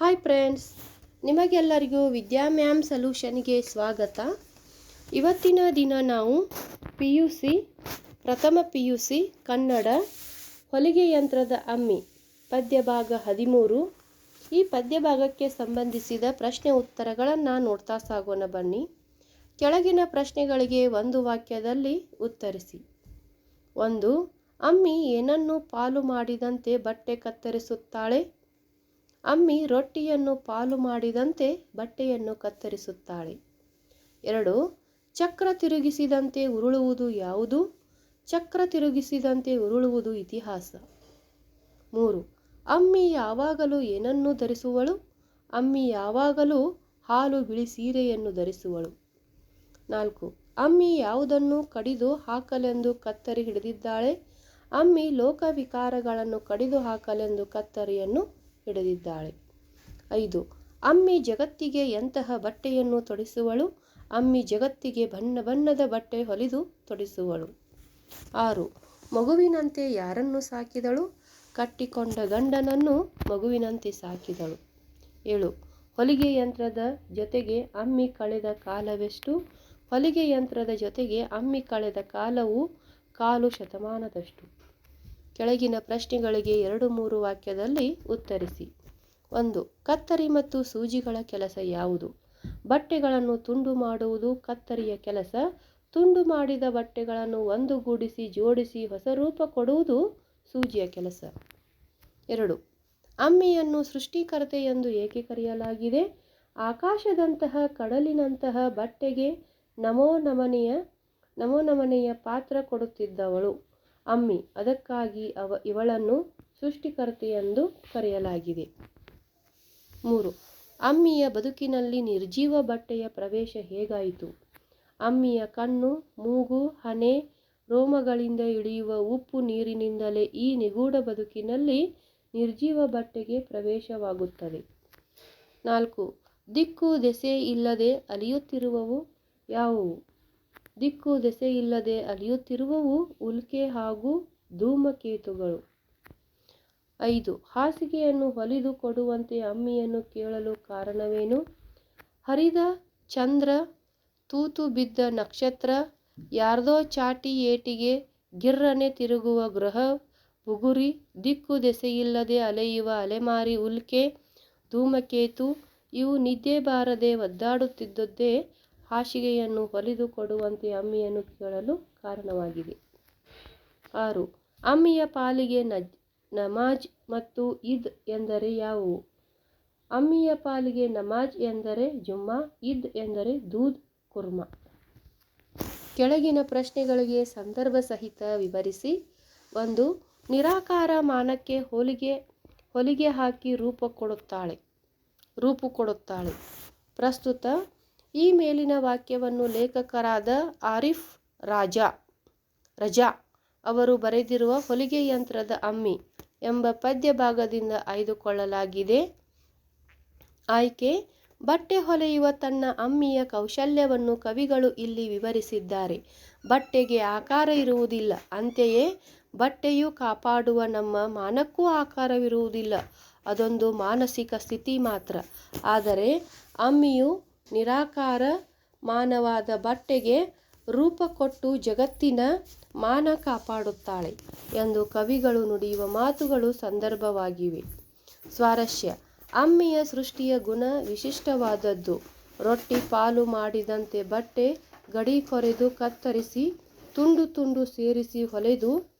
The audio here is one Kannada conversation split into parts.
ಹಾಯ್ ಫ್ರೆಂಡ್ಸ್ ನಿಮಗೆಲ್ಲರಿಗೂ ವಿದ್ಯಾ ಮ್ಯಾಮ್ ಸೊಲ್ಯೂಷನ್ಗೆ ಸ್ವಾಗತ. ಇವತ್ತಿನ ದಿನ ನಾವು ಪಿ ಯು ಸಿ ಪ್ರಥಮ ಪಿ ಯು ಸಿ ಕನ್ನಡ, ಹೊಲಿಗೆ ಯಂತ್ರದ ಅಮ್ಮಿ ಪದ್ಯಭಾಗ ಹದಿಮೂರು. ಈ ಪದ್ಯಭಾಗಕ್ಕೆ ಸಂಬಂಧಿಸಿದ ಪ್ರಶ್ನೆ ಉತ್ತರಗಳನ್ನು ನೋಡ್ತಾ ಸಾಗೋಣ ಬನ್ನಿ. ಕೆಳಗಿನ ಪ್ರಶ್ನೆಗಳಿಗೆ ಒಂದು ವಾಕ್ಯದಲ್ಲಿ ಉತ್ತರಿಸಿ. ಒಂದು ಅಮ್ಮಿ ಏನನ್ನು ಪಾಲು ಮಾಡಿದಂತೆ ಬಟ್ಟೆ ಕತ್ತರಿಸುತ್ತಾಳೆ? ಅಮ್ಮಿ ರೊಟ್ಟಿಯನ್ನು ಪಾಲು ಮಾಡಿದಂತೆ ಬಟ್ಟೆಯನ್ನು ಕತ್ತರಿಸುತ್ತಾಳೆ. ಎರಡು, ಚಕ್ರ ತಿರುಗಿಸಿದಂತೆ ಉರುಳುವುದು ಯಾವುದು? ಚಕ್ರ ತಿರುಗಿಸಿದಂತೆ ಉರುಳುವುದು ಇತಿಹಾಸ. ಮೂರು, ಅಮ್ಮಿ ಯಾವಾಗಲೂ ಏನನ್ನು ಧರಿಸುವಳು? ಅಮ್ಮಿ ಯಾವಾಗಲೂ ಹಾಲು ಬಿಳಿ ಸೀರೆಯನ್ನು ಧರಿಸುವಳು. ನಾಲ್ಕು, ಅಮ್ಮಿ ಯಾವುದನ್ನು ಕಡಿದು ಹಾಕಲೆಂದು ಕತ್ತರಿ ಹಿಡಿದಿದ್ದಾಳೆ? ಅಮ್ಮಿ ಲೋಕವಿಕಾರಗಳನ್ನು ಕಡಿದು ಹಾಕಲೆಂದು ಕತ್ತರಿಯನ್ನು ಹಿಡಿದಿದ್ದಾಳೆ. ಐದು, ಅಮ್ಮಿ ಜಗತ್ತಿಗೆ ಎಂತಹ ಬಟ್ಟೆಯನ್ನು ತೊಡಿಸುವಳು? ಅಮ್ಮಿ ಜಗತ್ತಿಗೆ ಬಣ್ಣ ಬಣ್ಣದ ಬಟ್ಟೆ ಹೊಲಿದು ತೊಡಿಸುವಳು. ಆರು, ಮಗುವಿನಂತೆ ಯಾರನ್ನು ಸಾಕಿದಳು? ಕಟ್ಟಿಕೊಂಡ ಗಂಡನನ್ನು ಮಗುವಿನಂತೆ ಸಾಕಿದಳು. ಏಳು, ಹೊಲಿಗೆ ಯಂತ್ರದ ಜೊತೆಗೆ ಅಮ್ಮಿ ಕಳೆದ ಕಾಲವೆಷ್ಟು? ಹೊಲಿಗೆ ಯಂತ್ರದ ಜೊತೆಗೆ ಅಮ್ಮಿ ಕಳೆದ ಕಾಲವು ಕಾಲು ಶತಮಾನದಷ್ಟು. ಕೆಳಗಿನ ಪ್ರಶ್ನೆಗಳಿಗೆ ಎರಡು ಮೂರು ವಾಕ್ಯದಲ್ಲಿ ಉತ್ತರಿಸಿ. ಒಂದು, ಕತ್ತರಿ ಮತ್ತು ಸೂಜಿಗಳ ಕೆಲಸ ಯಾವುದು? ಬಟ್ಟೆಗಳನ್ನು ತುಂಡು ಮಾಡುವುದು ಕತ್ತರಿಯ ಕೆಲಸ. ತುಂಡು ಮಾಡಿದ ಬಟ್ಟೆಗಳನ್ನು ಒಂದುಗೂಡಿಸಿ ಜೋಡಿಸಿ ಹೊಸ ರೂಪ ಕೊಡುವುದು ಸೂಜಿಯ ಕೆಲಸ. ಎರಡು, ಅಮ್ಮಿಯನ್ನು ಸೃಷ್ಟಿಕರ್ತೆ ಎಂದು ಏಕೆ ಕರೆಯಲಾಗಿದೆ? ಆಕಾಶದಂತಹ ಕಡಲಿನಂತಹ ಬಟ್ಟೆಗೆ ನಮೋ ನಮನೆಯ ನಮೋ ನಮನೆಯ ಪಾತ್ರ ಕೊಡುತ್ತಿದ್ದವಳು. ಅಮ್ಮಿ, ಅದಕ್ಕಾಗಿ ಅವ ಇವಳನ್ನು ಸೃಷ್ಟಿಕರ್ತೆ ಎಂದು ಕರೆಯಲಾಗಿದೆ. ಮೂರು, ಅಮ್ಮಿಯ ಬದುಕಿನಲ್ಲಿ ನಿರ್ಜೀವ ಬಟ್ಟೆಯ ಪ್ರವೇಶ ಹೇಗಾಯಿತು? ಅಮ್ಮಿಯ ಕಣ್ಣು, ಮೂಗು, ಹಣೆ, ರೋಮಗಳಿಂದ ಇಳಿಯುವ ಉಪ್ಪು ನೀರಿನಿಂದಲೇ ಈ ನಿಗೂಢ ಬದುಕಿನಲ್ಲಿ ನಿರ್ಜೀವ ಬಟ್ಟೆಗೆ ಪ್ರವೇಶವಾಗುತ್ತದೆ. ನಾಲ್ಕು, ದಿಕ್ಕು, ದೆಸೆ ಇಲ್ಲದೆ ಅಲಿಯುತ್ತಿರುವವು ಯಾವುವು? ದಿಕ್ಕು ದೆಸೆಯಿಲ್ಲದೆ ಅಲೆಯುತ್ತಿರುವವು ಉಲ್ಕೆ ಹಾಗೂ ಧೂಮಕೇತುಗಳು. ಐದು, ಹಾಸಿಗೆಯನ್ನು ಹೊಲಿದು ಕೊಡುವಂತೆ ಅಮ್ಮಿಯನ್ನು ಕೇಳಲು ಕಾರಣವೇನು? ಹರಿದ ಚಂದ್ರ, ತೂತು ಬಿದ್ದ ನಕ್ಷತ್ರ, ಯಾರ್ದೋ ಚಾಟಿ ಏಟಿಗೆ ಗಿರ್ರನೆ ತಿರುಗುವ ಗ್ರಹ ಬುಗುರಿ ದಿಕ್ಕು ದೆಸೆಯಿಲ್ಲದೆ ಅಲೆಯುವ ಅಲೆಮಾರಿ ಉಲ್ಕೆ, ಧೂಮಕೇತು, ಇವು ನಿದ್ದೆ ಬಾರದೆ ಒದ್ದಾಡುತ್ತಿದ್ದದ್ದೇ ಹಾಸಿಗೆಯನ್ನು ಹೊಲಿದು ಕೊಡುವಂತೆ ಅಮ್ಮಿಯನ್ನು ಕೇಳಲು ಕಾರಣವಾಗಿದೆ. ಆರು, ಅಮ್ಮಿಯ ಪಾಲಿಗೆ ನಜ್, ನಮಾಜ್ ಮತ್ತು ಈದ್ ಎಂದರೆ ಯಾವುವು? ಅಮ್ಮಿಯ ಪಾಲಿಗೆ ನಮಾಜ್ ಎಂದರೆ ಜುಮ್ಮಾ, ಈದ್ ಎಂದರೆ ದೂದ್, ಕುರ್ಮ. ಕೆಳಗಿನ ಪ್ರಶ್ನೆಗಳಿಗೆ ಸಂದರ್ಭ ಸಹಿತ ವಿವರಿಸಿ, ಒಂದು, ನಿರಾಕಾರ ಮಾನಕ್ಕೆ ಹೋಲಿಗೆ, ಹೊಲಿಗೆ ಹಾಕಿ ರೂಪ ಕೊಡುತ್ತಾಳೆ, ರೂಪು ಕೊಡುತ್ತಾಳೆ. ಪ್ರಸ್ತುತ ಈ ಮೇಲಿನ ವಾಕ್ಯವನ್ನು ಲೇಖಕರಾದ ಆರಿಫ್ ರಾಜಾ, ರಜಾ ಅವರು ಬರೆದಿರುವ ಹೊಲಿಗೆ ಯಂತ್ರದ ಅಮ್ಮಿ ಎಂಬ ಪದ್ಯ ಭಾಗದಿಂದ ಆಯ್ದುಕೊಳ್ಳಲಾಗಿದೆ. ಆಯ್ಕೆ, ಬಟ್ಟೆ ಹೊಲೆಯುವ ತನ್ನ ಅಮ್ಮಿಯ ಕೌಶಲ್ಯವನ್ನು ಕವಿಗಳು ಇಲ್ಲಿ ವಿವರಿಸಿದ್ದಾರೆ. ಬಟ್ಟೆಗೆ ಆಕಾರ ಇರುವುದಿಲ್ಲ, ಅಂತೆಯೇ ಬಟ್ಟೆಯು ಕಾಪಾಡುವ ನಮ್ಮ ಮಾನಕ್ಕೂ ಆಕಾರವಿರುವುದಿಲ್ಲ, ಅದೊಂದು ಮಾನಸಿಕ ಸ್ಥಿತಿ ಮಾತ್ರ. ಆದರೆ ಅಮ್ಮಿಯು ನಿರಾಕಾರ ಮಾನವಾದ ಬಟ್ಟೆಗೆ ರೂಪ ಕೊಟ್ಟು ಜಗತ್ತಿನ ಮಾನ ಕಾಪಾಡುತ್ತಾಳೆ ಎಂದು ಕವಿಗಳು ನುಡಿಯುವ ಮಾತುಗಳು ಸಂದರ್ಭವಾಗಿವೆ. ಸ್ವಾರಸ್ಯ. ಅಮ್ಮಿಯ ಸೃಷ್ಟಿಯ ಗುಣ ವಿಶಿಷ್ಟವಾದದ್ದು. ರೊಟ್ಟಿ ಪಾಲು ಮಾಡಿದಂತೆ ಬಟ್ಟೆ ಗಡಿ ಕೊರೆದು ಕತ್ತರಿಸಿ, ತುಂಡು ತುಂಡು ಸೇರಿಸಿ ಹೊಲೆದು,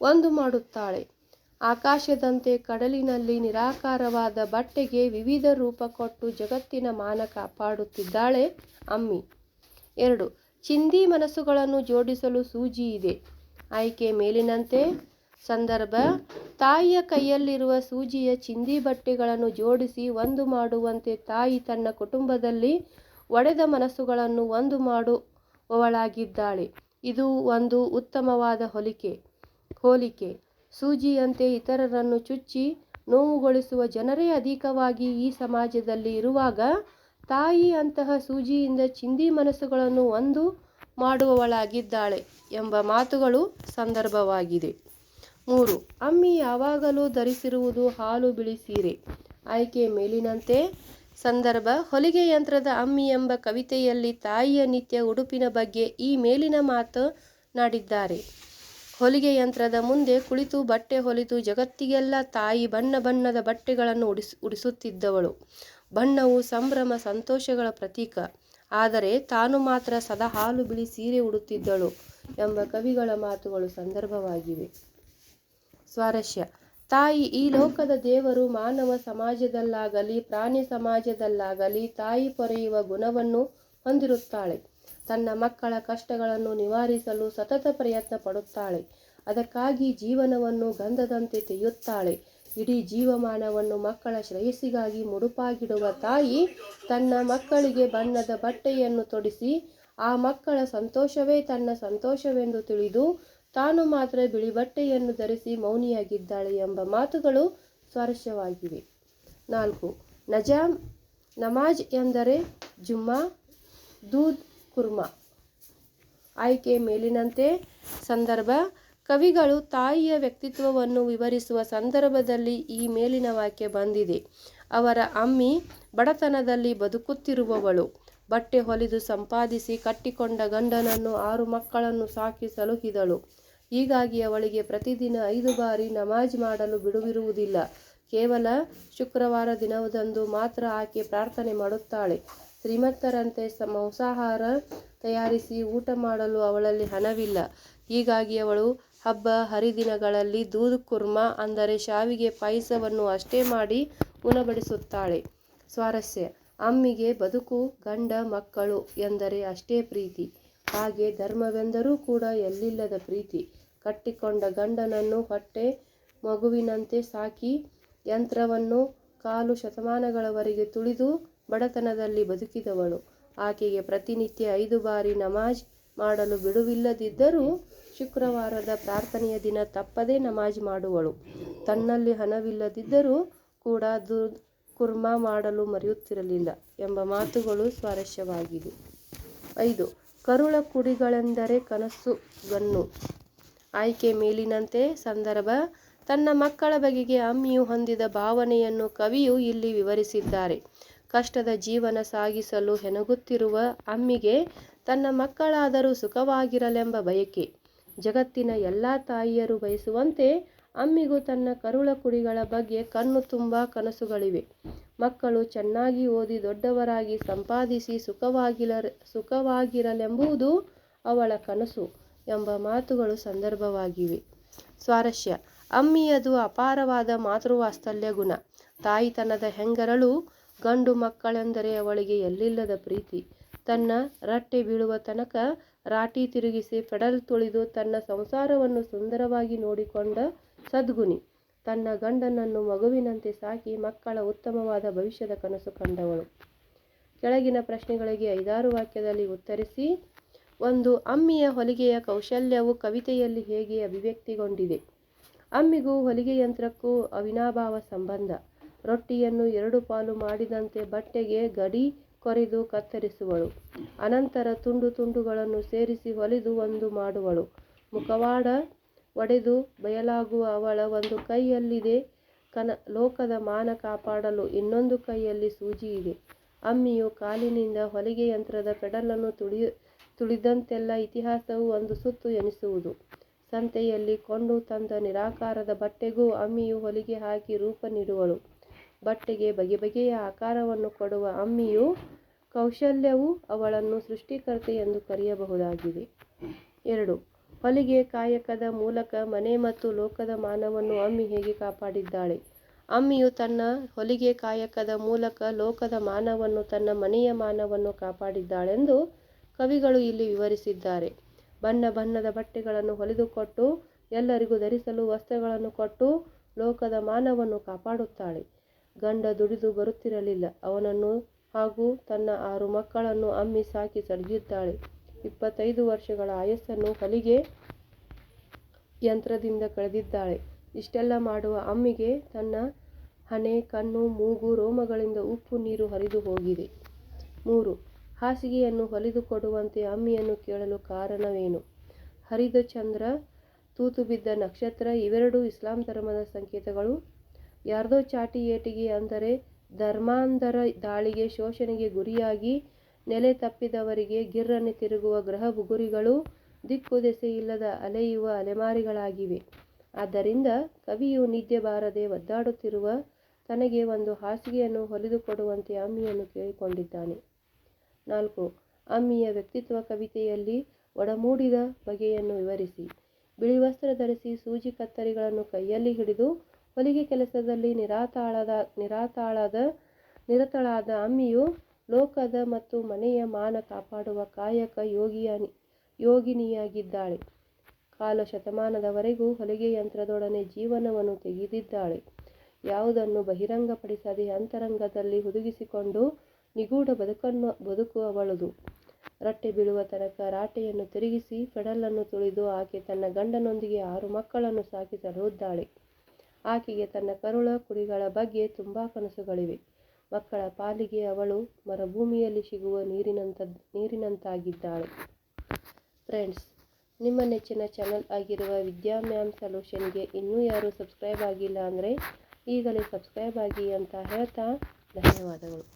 ಒಂದು ಮಾಡುತ್ತಾಳೆ. ಆಕಾಶದಂತೆ ಕಡಲಿನಲ್ಲಿ ನಿರಾಕಾರವಾದ ಬಟ್ಟೆಗೆ ವಿವಿಧ ರೂಪ ಕೊಟ್ಟು ಜಗತ್ತಿನ ಮಾನ ಕಾಪಾಡುತ್ತಿದ್ದಾಳೆ ಅಮ್ಮಿ. ಎರಡು, ಚಿಂದಿ ಮನಸ್ಸುಗಳನ್ನು ಜೋಡಿಸಲು ಸೂಜಿ ಇದೆ. ಆಯ್ಕೆ ಮೇಲಿನಂತೆ. ಸಂದರ್ಭ, ತಾಯಿಯ ಕೈಯಲ್ಲಿರುವ ಸೂಜಿಯ ಚಿಂದಿ ಬಟ್ಟೆಗಳನ್ನು ಜೋಡಿಸಿ ಒಂದು ಮಾಡುವಂತೆ ತಾಯಿ ತನ್ನ ಕುಟುಂಬದಲ್ಲಿ ಒಡೆದ ಮನಸ್ಸುಗಳನ್ನು ಒಂದು ಮಾಡುವವಳಾಗಿದ್ದಾಳೆ. ಇದು ಒಂದು ಉತ್ತಮವಾದ ಹೊಲಿಕೆ. ಹೋಲಿಕೆ ಸೂಜಿಯಂತೆ ಇತರರನ್ನು ಚುಚ್ಚಿ ನೋವುಗೊಳಿಸುವ ಜನರೇ ಅಧಿಕವಾಗಿ ಈ ಸಮಾಜದಲ್ಲಿ ಇರುವಾಗ ತಾಯಿ ಅಂತಹ ಸೂಜಿಯಿಂದ ಚಿಂದಿ ಮನಸ್ಸುಗಳನ್ನು ಒಂದು ಮಾಡುವವಳಾಗಿದ್ದಾಳೆ ಎಂಬ ಮಾತುಗಳು ಸಂದರ್ಭವಾಗಿದೆ. ಮೂರು, ಅಮ್ಮಿ ಯಾವಾಗಲೂ ಧರಿಸಿರುವುದು ಹಾಲು ಬಿಳಿ ಸೀರೆ ಆಯ್ಕೆ ಮೇಲಿನಂತೆ ಸಂದರ್ಭ, ಹೊಲಿಗೆ ಯಂತ್ರದ ಅಮ್ಮಿ ಎಂಬ ಕವಿತೆಯಲ್ಲಿ ತಾಯಿಯ ನಿತ್ಯ ಉಡುಪಿನ ಬಗ್ಗೆ ಈ ಮೇಲಿನ ಮಾತನಾಡಿದ್ದಾರೆ ಹೊಲಿಗೆ ಯಂತ್ರದ ಮುಂದೆ ಕುಳಿತು ಬಟ್ಟೆ ಹೊಲಿತು ಜಗತ್ತಿಗೆಲ್ಲ ತಾಯಿ ಬಣ್ಣ ಬಣ್ಣದ ಬಟ್ಟೆಗಳನ್ನು ಉಡಿಸ್, ಉಡಿಸುತ್ತಿದ್ದವಳು. ಬಣ್ಣವು ಸಂಭ್ರಮ, ಸಂತೋಷಗಳ ಪ್ರತೀಕ. ಆದರೆ ತಾನು ಮಾತ್ರ ಸದಾ ಹಾಲು ಬಿಳಿ ಸೀರೆ ಉಡುತ್ತಿದ್ದಳು ಎಂಬ ಕವಿಗಳ ಮಾತುಗಳು ಸಂದರ್ಭವಾಗಿವೆ. ಸ್ವಾರಸ್ಯ. ತಾಯಿ, ಈ ಲೋಕದ ದೇವರು ಮಾನವ ಸಮಾಜದಲ್ಲಾಗಲಿ, ಪ್ರಾಣಿ ಸಮಾಜದಲ್ಲಾಗಲಿ ತಾಯಿ ಪೊರೆಯುವ ಗುಣವನ್ನು ಹೊಂದಿರುತ್ತಾಳೆ. ತನ್ನ ಮಕ್ಕಳ ಕಷ್ಟಗಳನ್ನು ನಿವಾರಿಸಲು ಸತತ ಪ್ರಯತ್ನ ಪಡುತ್ತಾಳೆ. ಅದಕ್ಕಾಗಿ ಜೀವನವನ್ನು ಗಂಧದಂತೆ ತೆಗೆಯುತ್ತಾಳೆ ಇಡೀ ಜೀವಮಾನವನ್ನು ಮಕ್ಕಳ ಶ್ರೇಯಸ್ಸಿಗಾಗಿ ಮುಡುಪಾಗಿಡುವ ತಾಯಿ ತನ್ನ ಮಕ್ಕಳಿಗೆ ಬಣ್ಣದ ಬಟ್ಟೆಯನ್ನು ತೊಡಿಸಿ, ಆ ಮಕ್ಕಳ ಸಂತೋಷವೇ ತನ್ನ ಸಂತೋಷವೆಂದು ತಿಳಿದು, ತಾನು ಮಾತ್ರ ಬಿಳಿ ಬಟ್ಟೆಯನ್ನು ಧರಿಸಿ ಮೌನಿಯಾಗಿದ್ದಾಳೆ ಎಂಬ ಮಾತುಗಳು ಸ್ವಾರಸ್ಯವಾಗಿವೆ ನಾಲ್ಕು, ನಜಾಮ್ ನಮಾಜ್ ಎಂದರೆ ಜುಮ್ಮಾ, ದೂದ್ ಕುರ್ಮಾ. ಆಯ್ಕೆ ಮೇಲಿನಂತೆ ಸಂದರ್ಭ. ಕವಿಗಳು ತಾಯಿಯ ವ್ಯಕ್ತಿತ್ವವನ್ನು ವಿವರಿಸುವ ಸಂದರ್ಭದಲ್ಲಿ ಈ ಮೇಲಿನ ವಾಕ್ಯ ಬಂದಿದೆ. ಅವರ ಅಮ್ಮಿ ಬಡತನದಲ್ಲಿ ಬದುಕುತ್ತಿರುವವಳು. ಬಟ್ಟೆ ಹೊಲಿದು ಸಂಪಾದಿಸಿ ಕಟ್ಟಿಕೊಂಡ ಗಂಡನನ್ನು ಆರು ಮಕ್ಕಳನ್ನು ಸಾಕಿ ಸಲುಹಿದಳು. ಹೀಗಾಗಿ ಅವಳಿಗೆ ಪ್ರತಿದಿನ ಐದು ಬಾರಿ ನಮಾಜ್ ಮಾಡಲು ಬಿಡುವಿರುವುದಿಲ್ಲ. ಕೇವಲ ಶುಕ್ರವಾರ ದಿನದಂದು ಮಾತ್ರ ಆಕೆ ಪ್ರಾರ್ಥನೆ ಮಾಡುತ್ತಾಳೆ. ಶ್ರೀಮಂತರಂತೆ ಮಾಂಸಾಹಾರ ತಯಾರಿಸಿ ಊಟ ಮಾಡಲು ಅವಳಲ್ಲಿ ಹಣವಿಲ್ಲ. ಹೀಗಾಗಿ ಅವಳು ಹಬ್ಬ ಹರಿದಿನಗಳಲ್ಲಿ ದೂದ್ ಕುರ್ಮ ಅಂದರೆ ಶಾವಿಗೆ ಪಾಯಸವನ್ನು ಅಷ್ಟೇ ಮಾಡಿ ಉಣಬಡಿಸುತ್ತಾಳೆ. ಸ್ವಾರಸ್ಯ. ಅಮ್ಮಿಗೆ ಬದುಕು, ಗಂಡ, ಮಕ್ಕಳು ಎಂದರೆ ಅಷ್ಟೇ ಪ್ರೀತಿ. ಹಾಗೆ ಧರ್ಮವೆಂದರೂ ಕೂಡ ಎಲ್ಲಿಲ್ಲದ ಪ್ರೀತಿ. ಕಟ್ಟಿಕೊಂಡ ಗಂಡನನ್ನು ಹೊಟ್ಟೆ ಮಗುವಿನಂತೆ ಸಾಕಿ ಯಂತ್ರವನ್ನು ಕಾಲು ಶತಮಾನಗಳವರೆಗೆ ತುಳಿದು ಬಡತನದಲ್ಲಿ ಬದುಕಿದವಳು. ಆಕೆಗೆ ಪ್ರತಿನಿತ್ಯ ಐದು ಬಾರಿ ನಮಾಜ್ ಮಾಡಲು ಬಿಡುವಿಲ್ಲದಿದ್ದರೂ ಶುಕ್ರವಾರದ ಪ್ರಾರ್ಥನೆಯ ದಿನ ತಪ್ಪದೇ ನಮಾಜ್ ಮಾಡುವಳು. ತನ್ನಲ್ಲಿ ಹಣವಿಲ್ಲದಿದ್ದರೂ ಕೂಡ ದು ಕುರ್ಮಾ ಮಾಡಲು ಮರೆಯುತ್ತಿರಲಿಲ್ಲ ಎಂಬ ಮಾತುಗಳು ಸ್ವಾರಸ್ಯವಾಗಿವೆ. ಐದು, ಕರುಳ ಕುಡಿಗಳೆಂದರೆ ಕನಸು ಗನ್ನು ಆಯ್ಕೆ ಮೇಲಿನಂತೆ ಸಂದರ್ಭ, ತನ್ನ ಮಕ್ಕಳ ಬಗೆಗೆ ಅಮ್ಮಿಯು ಹೊಂದಿದ ಭಾವನೆಯನ್ನು ಕವಿಯು ಇಲ್ಲಿ ವಿವರಿಸಿದ್ದಾರೆ. ಕಷ್ಟದ ಜೀವನ ಸಾಗಿಸಲು ಹೆಣಗುತ್ತಿರುವ ಅಮ್ಮಿಗೆ ತನ್ನ ಮಕ್ಕಳಾದರೂ ಸುಖವಾಗಿರಲೆಂಬ ಬಯಕೆ. ಜಗತ್ತಿನ ಎಲ್ಲ ತಾಯಿಯರು ಬಯಸುವಂತೆ ಅಮ್ಮಿಗೂ ತನ್ನ ಕರುಳ ಕುಡಿಗಳ ಬಗ್ಗೆ ಕಣ್ಣು ತುಂಬ ಕನಸುಗಳಿವೆ. ಮಕ್ಕಳು ಚೆನ್ನಾಗಿ ಓದಿ ದೊಡ್ಡವರಾಗಿ ಸಂಪಾದಿಸಿ ಸುಖವಾಗಿರ ಸುಖವಾಗಿರಲೆಂಬುದು ಅವಳ ಕನಸು ಎಂಬ ಮಾತುಗಳು ಸಂದರ್ಭವಾಗಿವೆ. ಸ್ವಾರಸ್ಯ. ಅಮ್ಮಿಯದು ಅಪಾರವಾದ ಮಾತೃವಾತ್ಸಲ್ಯ ಗುಣ. ತಾಯಿತನದ ಹೆಂಗರಳು ಗಂಡು ಮಕ್ಕಳೆಂದರೆ ಅವಳಿಗೆ ಎಲ್ಲಿಲ್ಲದ ಪ್ರೀತಿ. ತನ್ನ ರಟ್ಟೆ ಬೀಳುವ ತನಕ ರಾಟಿ ತಿರುಗಿಸಿ ಫೆಡಲ್ ತುಳಿದು ತನ್ನ ಸಂಸಾರವನ್ನು ಸುಂದರವಾಗಿ ನೋಡಿಕೊಂಡ ಸದ್ಗುಣಿ. ತನ್ನ ಗಂಡನನ್ನು ಮಗುವಿನಂತೆ ಸಾಕಿ ಮಕ್ಕಳ ಉತ್ತಮವಾದ ಭವಿಷ್ಯದ ಕನಸು ಕಂಡವಳು. ಕೆಳಗಿನ ಪ್ರಶ್ನೆಗಳಿಗೆ ಐದಾರು ವಾಕ್ಯದಲ್ಲಿ ಉತ್ತರಿಸಿ, ಒಂದು ಅಮ್ಮಿಯ ಹೊಲಿಗೆಯ ಕೌಶಲ್ಯವು ಕವಿತೆಯಲ್ಲಿ ಹೇಗೆ ಅಭಿವ್ಯಕ್ತಿಗೊಂಡಿದೆ? ಅಮ್ಮಿಗೂ ಹೊಲಿಗೆ ಯಂತ್ರಕ್ಕೂ ಅವಿನಾಭಾವ ಸಂಬಂಧ. ರೊಟ್ಟಿಯನ್ನು ಎರಡು ಪಾಲು ಮಾಡಿದಂತೆ ಬಟ್ಟೆಗೆ ಗಡಿ ಕೊರೆದು ಕತ್ತರಿಸುವಳು. ಅನಂತರ ತುಂಡು ತುಂಡುಗಳನ್ನು ಸೇರಿಸಿ ಹೊಲಿದು ಒಂದು ಮಾಡುವಳು. ಮುಖವಾಡ ಒಡೆದು ಬಯಲಾಗುವ ಅವಳ ಒಂದು ಕೈಯಲ್ಲಿದೆ. ಕನ ಲೋಕದ ಮಾನ ಕಾಪಾಡಲು ಇನ್ನೊಂದು ಕೈಯಲ್ಲಿ ಸೂಜಿ ಇದೆ. ಅಮ್ಮಿಯು ಕಾಲಿನಿಂದ ಹೊಲಿಗೆ ಯಂತ್ರದ ಪೆಡಲನ್ನು ತುಳಿಯ ತುಳಿದಂತೆಲ್ಲ ಇತಿಹಾಸವು ಒಂದು ಸುತ್ತು ಎನಿಸುವುದು. ಸಂತೆಯಲ್ಲಿ ಕೊಂಡು ತಂದ ನಿರಾಕಾರದ ಬಟ್ಟೆಗೂ ಅಮ್ಮಿಯು ಹೊಲಿಗೆ ಹಾಕಿ ರೂಪ ನೀಡುವಳು. ಬಟ್ಟೆಗೆ ಬಗೆ ಬಗೆಯ ಆಕಾರವನ್ನು ಕೊಡುವ ಅಮ್ಮಿಯು ಕೌಶಲ್ಯವು ಅವಳನ್ನು ಸೃಷ್ಟಿಕರ್ತೆ ಎಂದು ಕರೆಯಬಹುದಾಗಿದೆ. ಎರಡು, ಹೊಲಿಗೆ ಕಾಯಕದ ಮೂಲಕ ಮನೆ ಮತ್ತು ಲೋಕದ ಮಾನವನ್ನು ಅಮ್ಮಿ ಹೇಗೆ ಕಾಪಾಡಿದ್ದಾಳೆ? ಅಮ್ಮಿಯು ತನ್ನ ಹೊಲಿಗೆ ಕಾಯಕದ ಮೂಲಕ ಲೋಕದ ಮಾನವನ್ನು ತನ್ನ ಮನೆಯ ಮಾನವನ್ನು ಕಾಪಾಡಿದ್ದಾಳೆಂದು ಕವಿಗಳು ಇಲ್ಲಿ ವಿವರಿಸಿದ್ದಾರೆ. ಬಣ್ಣ ಬಣ್ಣದ ಬಟ್ಟೆಗಳನ್ನು ಹೊಲಿದುಕೊಟ್ಟು ಎಲ್ಲರಿಗೂ ಧರಿಸಲು ವಸ್ತ್ರಗಳನ್ನು ಕೊಟ್ಟು ಲೋಕದ ಮಾನವನ್ನು ಕಾಪಾಡುತ್ತಾಳೆ. ಗಂಡ ದುಡಿದು ಬರುತ್ತಿರಲಿಲ್ಲ. ಅವನನ್ನು ಹಾಗೂ ತನ್ನ ಆರು ಮಕ್ಕಳನ್ನು ಅಮ್ಮಿ ಸಾಕಿ ಸಲಹಿದ್ದಾಳೆ ಇಪ್ಪತ್ತೈದು ವರ್ಷಗಳ ಆಯಸ್ಸನ್ನು ಹೊಲಿಗೆ ಯಂತ್ರದಿಂದ ಕಳೆದಿದ್ದಾಳೆ. ಇಷ್ಟೆಲ್ಲ ಮಾಡುವ ಅಮ್ಮಿಗೆ ತನ್ನ ಹಣೆ, ಕಣ್ಣು, ಮೂಗು, ರೋಮಗಳಿಂದ ಉಪ್ಪು, ನೀರು ಹರಿದು ಹೋಗಿದೆ. ಮೂರು, ಹಾಸಿಗೆಯನ್ನು ಹೊಲಿದು ಕೊಡುವಂತೆ ಅಮ್ಮಿಯನ್ನು ಕೇಳಲು ಕಾರಣವೇನು? ಹರಿದ ಚಂದ್ರ, ತೂತು ಬಿದ್ದ ನಕ್ಷತ್ರ, ಇವೆರಡೂ ಇಸ್ಲಾಂ ಧರ್ಮದ ಸಂಕೇತಗಳು. ಯಾರ್ದೋ ಚಾಟಿ ಏಟಿಗೆ ಅಂದರೆ ಧರ್ಮಾಂಧರ ದಾಳಿಗೆ ಶೋಷಣೆಗೆ ಗುರಿಯಾಗಿ ನೆಲೆ ತಪ್ಪಿದವರಿಗೆ ಗಿರ್ರನೆ ತಿರುಗುವ ಗ್ರಹ ಬುಗುರಿಗಳು ದಿಕ್ಕು ದೆಸೆಯಿಲ್ಲದ ಅಲೆಯುವ ಅಲೆಮಾರಿಗಳಾಗಿವೆ. ಆದ್ದರಿಂದ ಕವಿಯು ನಿದ್ದೆ ಬಾರದೆ ಒದ್ದಾಡುತ್ತಿರುವ ತನಗೆ ಒಂದು ಹಾಸಿಗೆಯನ್ನು ಹೊಲಿದುಕೊಡುವಂತೆ ಅಮ್ಮಿಯನ್ನು ಕೇಳಿಕೊಂಡಿದ್ದಾನೆ. ನಾಲ್ಕು. ಅಮ್ಮಿಯ ವ್ಯಕ್ತಿತ್ವ ಕವಿತೆಯಲ್ಲಿ ಒಡಮೂಡಿದ ಬಗೆಯನ್ನು ವಿವರಿಸಿ. ಬಿಳಿ ವಸ್ತ್ರ ಧರಿಸಿ ಸೂಜಿ ಕತ್ತರಿಗಳನ್ನು ಕೈಯಲ್ಲಿ ಹಿಡಿದು ಹೊಲಿಗೆ ಕೆಲಸದಲ್ಲಿ ನಿರಾತಾಳದ ನಿರಾತಾಳದ, ನಿರತಳಾದ ಅಮ್ಮಿಯು ಲೋಕದ ಮತ್ತು ಮನೆಯ ಮಾನ ಕಾಪಾಡುವ ಕಾಯಕ ಯೋಗಿಯ ಯೋಗಿನಿಯಾಗಿದ್ದಾಳೆ. ಕಾಲ ಶತಮಾನದವರೆಗೂ ಹೊಲಿಗೆ ಯಂತ್ರದೊಡನೆ ಜೀವನವನ್ನು ತೆಗೆದಿದ್ದಾಳೆ. ಯಾವುದನ್ನು ಬಹಿರಂಗಪಡಿಸದೆ ಅಂತರಂಗದಲ್ಲಿ ಹುದುಗಿಸಿಕೊಂಡು ನಿಗೂಢ ಬದುಕನ್ನು ಬದುಕುವವಳದು ರಟ್ಟೆ ಬೀಳುವ ತನಕ ರಾಟೆಯನ್ನು ತಿರುಗಿಸಿ, ಫೆಡಲನ್ನು ತುಳಿದು ಆಕೆ ತನ್ನ ಗಂಡನೊಂದಿಗೆ ಆರು ಮಕ್ಕಳನ್ನು ಸಾಕಿ ಸಲಹುತ್ತಾಳೆ. ಆಕೆಗೆ ತನ್ನ ಕರುಳ ಕುರಿಗಳ ಬಗ್ಗೆ ತುಂಬ ಕನಸುಗಳಿವೆ. ಮಕ್ಕಳ ಪಾಲಿಗೆ ಅವಳು ಮರುಭೂಮಿಯಲ್ಲಿ ಸಿಗುವ ನೀರಿನಂತ, ನೀರಿನಂತಾಗಿದ್ದಾಳೆ. ಫ್ರೆಂಡ್ಸ್ ನಿಮ್ಮ ನೆಚ್ಚಿನ ಚಾನಲ್ ಆಗಿರುವ ವಿದ್ಯಾ ಮ್ಯಾಮ್ ಸೊಲ್ಯೂಷನ್ಗೆ ಇನ್ನೂ ಯಾರು ಸಬ್ಸ್ಕ್ರೈಬ್ ಆಗಿಲ್ಲ ಅಂದರೆ ಈಗಲೇ ಸಬ್ಸ್ಕ್ರೈಬ್ ಆಗಿ ಅಂತ ಹೇಳ್ತಾ ಧನ್ಯವಾದಗಳು.